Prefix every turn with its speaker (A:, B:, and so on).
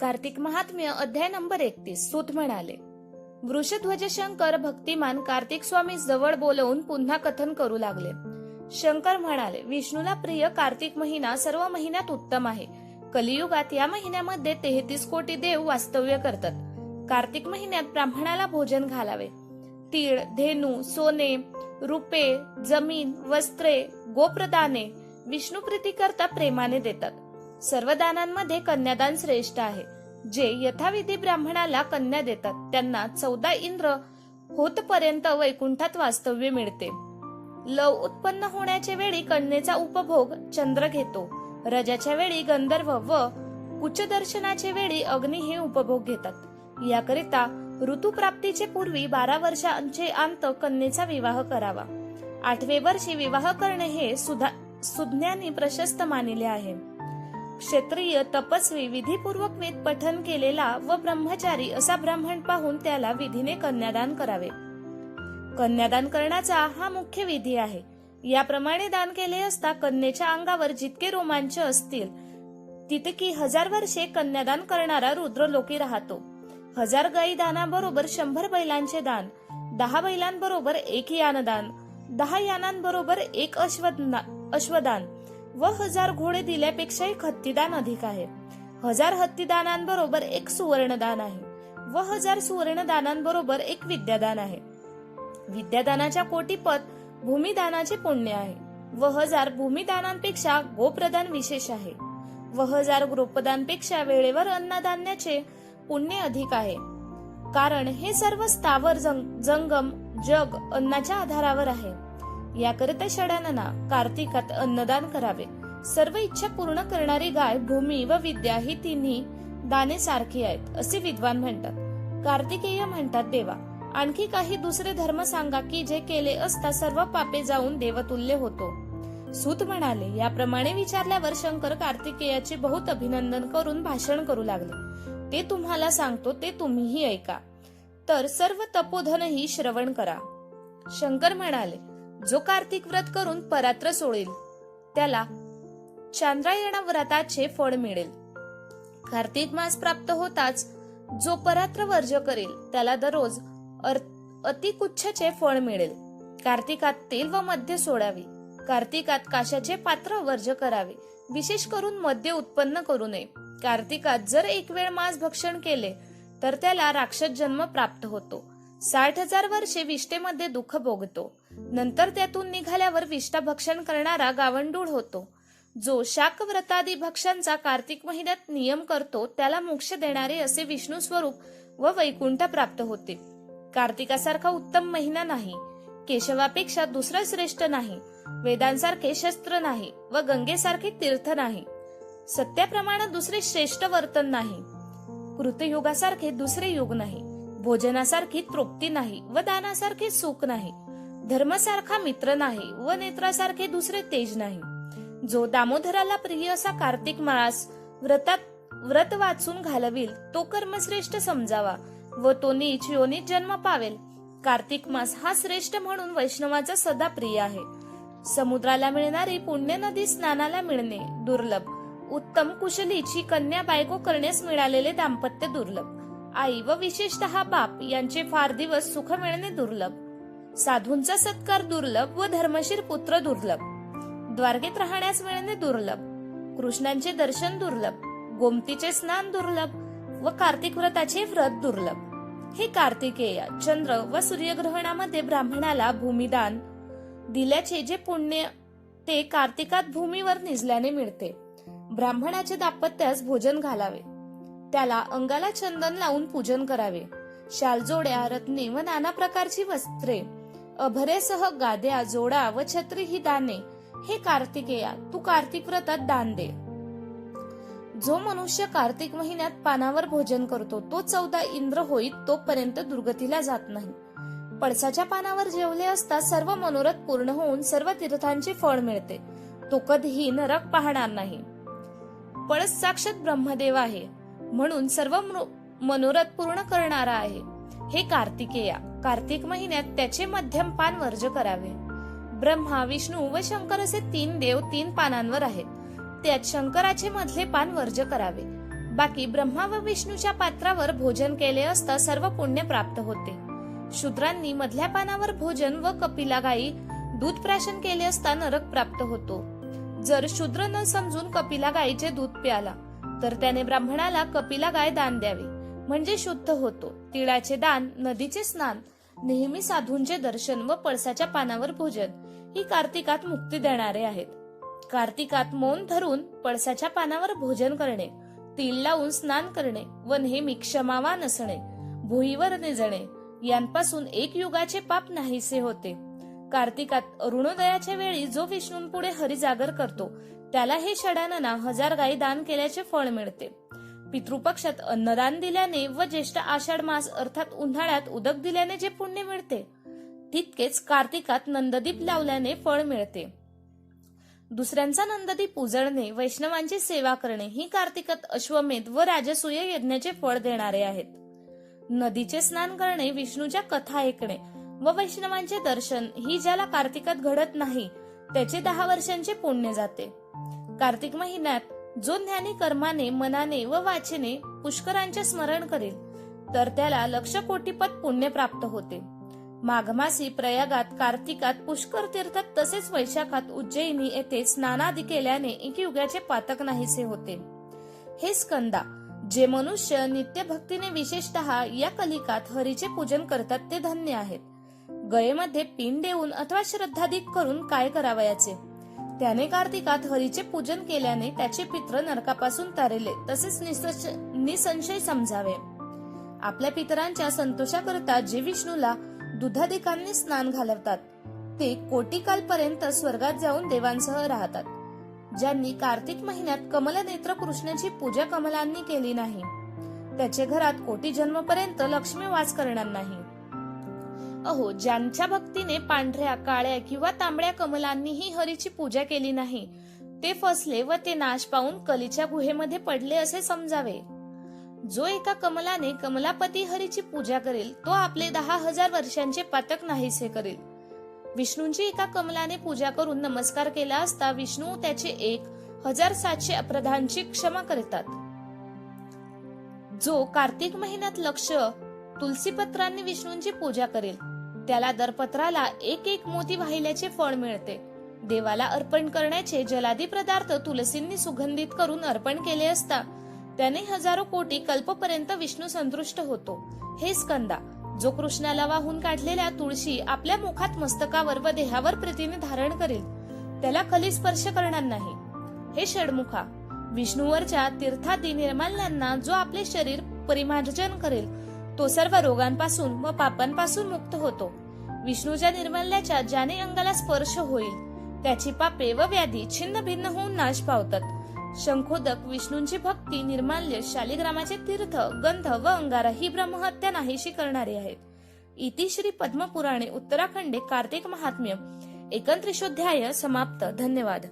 A: कार्तिक महात्म्य अध्याय नंबर एकतीस सूत म्हणाले वृषध्वज शंकर भक्तिमान कार्तिक स्वामी जवळ बोलवून पुन्हा कथन करू लागले. शंकर म्हणाले विष्णूला प्रिय कार्तिक महिना सर्व महिन्यात उत्तम आहे. कलियुगात या महिन्यामध्ये तेहतीस कोटी देव वास्तव्य करतात. कार्तिक महिन्यात ब्राह्मणाला भोजन घालावे. तीळ धेनू सोने रुपे जमीन वस्त्रे गोप्रदाने विष्णू करता प्रेमाने देतात. सर्व दानांमध्ये कन्यादान श्रेष्ठ आहे. जे यथाविधी ब्राह्मणाला कन्या देतात त्यांना चौदा इंद्र होतपर्यंत वैकुंठात वास्तव्य मिळते. लव उत्पन्न होण्याच्या वेळी कन्येचा उपभोग चंद्र घेतो. रजाच्या वेळी गंधर्व व उच्चदर्शनाच्या वेळी अग्नी हे उपभोग घेतात. याकरिता ऋतुप्राप्तीचे पूर्वी बारा वर्षांचे अंत कन्येचा विवाह करावा. आठवे वर्षी विवाह करणे हे सुधा सुज्ञानी प्रशस्त मानिले आहे. क्षत्रिय तपस्वी विधीपूर्वक वेद पठन केलेला व ब्रह्मचारी असा ब्राह्मण पाहून त्याला विधीने कन्यादान करावे. कन्यादान करण्याचा हा मुख्य विधी आहे. याप्रमाणे दान केले असता कन्येच्या अंगावर जितके रोमांच असतील तितकी हजार वर्षे कन्यादान करणारा रुद्रलोकी राहतो. हजार गायी दानाबरोबर शंभर बैलांचे दान दहा बैलांबरोबर एक यानदान दहा यानांबरोबर एक अश्वदा- अश्वदान व हजार घोडे दिल्यापेक्षाही हत्तीदान अधिक आहे. हजार हत्तीदानांबरोबर एक सुवर्णदान आहे व हजार सुवर्णदानांबरोबर एक विद्यादान आहे. विद्यादानाच्या कोटीपत भूमिदानाचे पुण्य आहे व हजार भूमिदानांपेक्षा गोप्रदान विशेष आहे व हजार गोपदानपेक्षा वेळेवर अन्नधान्याचे पुण्य अधिक आहे. कारण हे सर्व स्थावर जंग- जंगम जग अन्नाच्या आधारावर आहे. याकरिता षडांना कार्तिकात अन्नदान करावे. सर्व इच्छा पूर्ण करणारी गाय भूमी व विद्या ही तिन्ही दाने सारखी आहेत असे विद्वान म्हणतात. कार्तिकेय म्हणतात देवा आणखी काही दुसरे धर्म सांगा की जे केले असता सर्व पापे जाऊन देवतुल्य होतो. सूत म्हणाले याप्रमाणे विचारल्यावर शंकर कार्तिकेयाचे बहुत अभिनंदन करून भाषण करू लागले. ते तुम्हाला सांगतो ते तुम्हीही ऐका. तर सर्व तपोधनही श्रवण करा. शंकर म्हणाले जो कार्तिक व्रत करून परात्र सोडेल त्याला चांद्रायण व्रताचे फळ मिळेल. कार्तिक मास प्राप्त होताच जो परात्र वर्ज करेल त्याला दररोज अतिकुच्छचे फळ मिळेल. कार्तिकात तेल व मद्य सोडावे. कार्तिकात काशाचे पात्र वर्ज करावे विशेष करून मद्य उत्पन्न करू नये. कार्तिकात जर एक वेळ मांस भक्षण केले तर त्याला राक्षस जन्म प्राप्त होतो. साठ हजार वर्षे विष्ठेमध्ये दुःख भोगतो. नंतर त्यातून निघाल्यावर विष्टा भक्षण करणारा गावंडूळ होतो. जो शाकव्रतादी भक्षांचा कार्तिक महिन्यात नियम करतो त्याला मोक्ष देणारे असे विष्णू स्वरूप व वैकुंठ प्राप्त होते. कार्तिकासारखा उत्तम महिना नाही. केशवापेक्षा दुसरा श्रेष्ठ नाही. वेदांसारखे शस्त्र नाही व गंगेसारखे तीर्थ नाही. सत्याप्रमाणे दुसरे श्रेष्ठ वर्तन नाही. कृतयुगासारखे दुसरे युग नाही. भोजनासारखी तृप्ती नाही व दानासारखे सुख नाही. धर्मासारखा मित्र नाही व नेत्रासारखे दुसरे तेज नाही. जो दामोदराला प्रिय असा कार्तिक माळास व्रतात व्रत वाचून घालविल तो कर्मश्रेष्ठ समजावा व तो नीच योनीत जन्म पावेल. कार्तिक मास हा श्रेष्ठ म्हणून वैष्णवाचा सदा प्रिय आहे. समुद्राला मिळणारी पुण्य नदी स्नानाला मिळणे दुर्लभ. उत्तम कुशलीची कन्या बायको करण्यास मिळालेले दाम्पत्य दुर्लभ. आई व विशेषतः बाप यांचे फार दिवस सुख मिळणे दुर्लभ. साधूंचा सत्कार दुर्लभ व धर्मशीर पुत्र दुर्लभ. द्वारकेत राहण्यास वेळेने दुर्लभ. कृष्णांचे दर्शन दुर्लभ. गोमतीचे स्नान दुर्लभ व कार्तिक व्रताचे व्रत दुर्लभ. हे कार्तिकेय चंद्र व सूर्यग्रहणामध्ये ब्राह्मणाला भूमिदान दिल्याचे जे पुण्य ते कार्तिकात भूमीवर निजल्याने मिळते. ब्राह्मणाचे दाम्पत्यास भोजन घालावे. त्याला अंगाला चंदन लावून पूजन करावे. शालजोड्या रत्ने व नाना प्रकारची वस्त्रे अभरेसह गाद्या जोडा व छत्री ही दाने. हे कार्तिकेया तू कार्तिक व्रतात दान दे. जो मनुष्य कार्तिक महिन्यात पानावर भोजन करतो तो चौदा इंद्र होईत तोपर्यंत दुर्गतीला जात नाही. पळसाच्या पानावर जेवले असता सर्व मनोरथ पूर्ण होऊन सर्व तीर्थांचे फळ मिळते. तो कधीही नरक पाहणार नाही. पळस साक्षात ब्रह्मदेव आहे. म्हणून सर्व मनो- मनोरथ पूर्ण करणारा आहे. हे कार्तिकेया. कार्तिक महिन्यात त्याचे मध्यम पान वर्ज करावे. ब्रह्मा विष्णू व शंकर असे तीन देव तीन पानांवर आहेत. त्यात शंकराचे मधले पान वर्ज करावे. बाकी ब्रह्मा व विष्णूच्या पात्रावर भोजन केले असता सर्व पुण्य प्राप्त होते. शूद्रांनी मधल्या पानावर भोजन व कपिला गायी दूध प्राशन केले असता नरक प्राप्त होतो. जर शूद्र न समजून कपिला गायीचे दूध प्याला तर त्याने ब्राह्मणाला कपिला गाय दान द्यावी. म्हणजे शुद्ध होतो. तिळाचे दान नदीचे स्नान नेहमी साधूंचे दर्शन व पळसाच्या पानावर भोजन ही कार्तिकात मुक्ती देणारे आहेत. कार्तिकात मौन धरून पळसाच्या पानावर भोजन करणे तिल लावून स्नान करणे व नेहमी क्षमावान असणे भुईवर निजणे यांपासून एक युगाचे पाप नाहीसे होते. कार्तिकात अरुणोदयाच्या वेळी जो विष्णूंपुढे हरिजागर करतो त्याला हे षडानना हजार गायी दान केल्याचे फळ मिळते. पितृपक्षात अन्नदान दिल्याने व ज्येष्ठ आषाढ मास अर्थात उन्हाळ्यात उदक दिल्याने जे पुण्य मिळते तितकेच कार्तिकात नंददीप लावल्याने फळ मिळते. दुसऱ्यांचा नंददीप उजळणे वैष्णवांची सेवा करणे ही कार्तिकात अश्वमेध व राजसूय यज्ञाचे फळ देणारे आहेत. नदीचे स्नान करणे विष्णूच्या कथा ऐकणे व वैष्णवांचे दर्शन ही ज्याला कार्तिकात घडत नाही त्याचे दहा वर्षांचे पुण्य जाते. कार्तिक महिन्यात जो ज्ञानी कर्माने मनाने व वाचेने पुष्करांचे स्मरण करेल तर त्याला लक्ष कोटीपत पुण्य प्राप्त होते. माघमासी प्रयागात कार्तिकात पुष्कर तीर्थात तसेच वैशाखात उज्जैनी येथे स्नानादी केल्याने एक युगाचे पातक नाहीसे होते. हे स्कंदा जे मनुष्य नित्य भक्तीने विशेषतः या कलिकात हरीचे पूजन करतात ते धन्य आहेत. गयेमध्ये पिंड देऊन अथवा श्रद्धाधिक करून काय करावयाचे? त्याने कार्तिकात हरीचे पूजन केल्याने त्याचे पित्र नरकापासून तारेले तसेच निसंशय समजावे. आपल्या पितरांच्या संतोषाकरता जे विष्णूला दुधाधिकांनी स्नान घालवतात ते कोटी कालपर्यंत स्वर्गात जाऊन देवांसह राहतात. ज्यांनी कार्तिक महिन्यात कमलनेत्र कृष्णाची पूजा कमलांनी केली नाही त्याचे घरात कोटी जन्मपर्यंत लक्ष्मी वास करणार नाही. अहो ज्यांच्या भक्तीने पांढऱ्या काळ्या किंवा तांबड्या कमलांनीही हरीची पूजा केली नाही ते फसले व ते नाश पाहून कलीच्या गुहेमध्ये पडले असे समजावे. जो एका कमलाने कमलापती हरीची पूजा करेल तो आपले दहा हजार वर्षांचे पातक नाहीसे करेल. विष्णूंची एका कमलाने पूजा करून नमस्कार केला असता विष्णू त्याचे एक हजार सातशे अपराधांची क्षमा करतात. जो कार्तिक महिन्यात लक्ष तुलसीपत्रांनी विष्णूंची पूजा करेल. त्याला दरपत्राला एक एक मोती वाहिल्याचे फळ मिळते. देवाला अर्पण करण्याचे जलादी पदार्थ तुलसींनी सुगंधित करून अर्पण केले असता त्याने हजारो कोटी कल्पपर्यंत विष्णू संतुष्ट होतो. हे स्कंदा जो कृष्णाला वाहून काढलेल्या तुळशी आपल्या मुखात मस्तकावर व देहावर प्रीतीने धारण करेल त्याला खली स्पर्श करणार नाही. हे षडमुखा विष्णूवरच्या तीर्थादी निर्माल्यांना जो आपले शरीर परिमार्जन करेल तो सर्व रोगांपासून व पापांपासून मुक्त होतो. विष्णूच्या निर्मल्याच्या ज्याने अंगाला स्पर्श होईल त्याची पापे व व्याधी छिन्न भिन्न होऊन नाश पावतात. शंखोदक विष्णूंची भक्ती निर्माल्य शालिग्रामाचे तीर्थ गंध व अंगारा ही ब्रह्महत्या नाहीशी करणारी आहेत. इति श्री पद्मपुराणे उत्तराखंडे कार्तिक महात्म्य. एकत्रिशोध्याय समाप्त. धन्यवाद.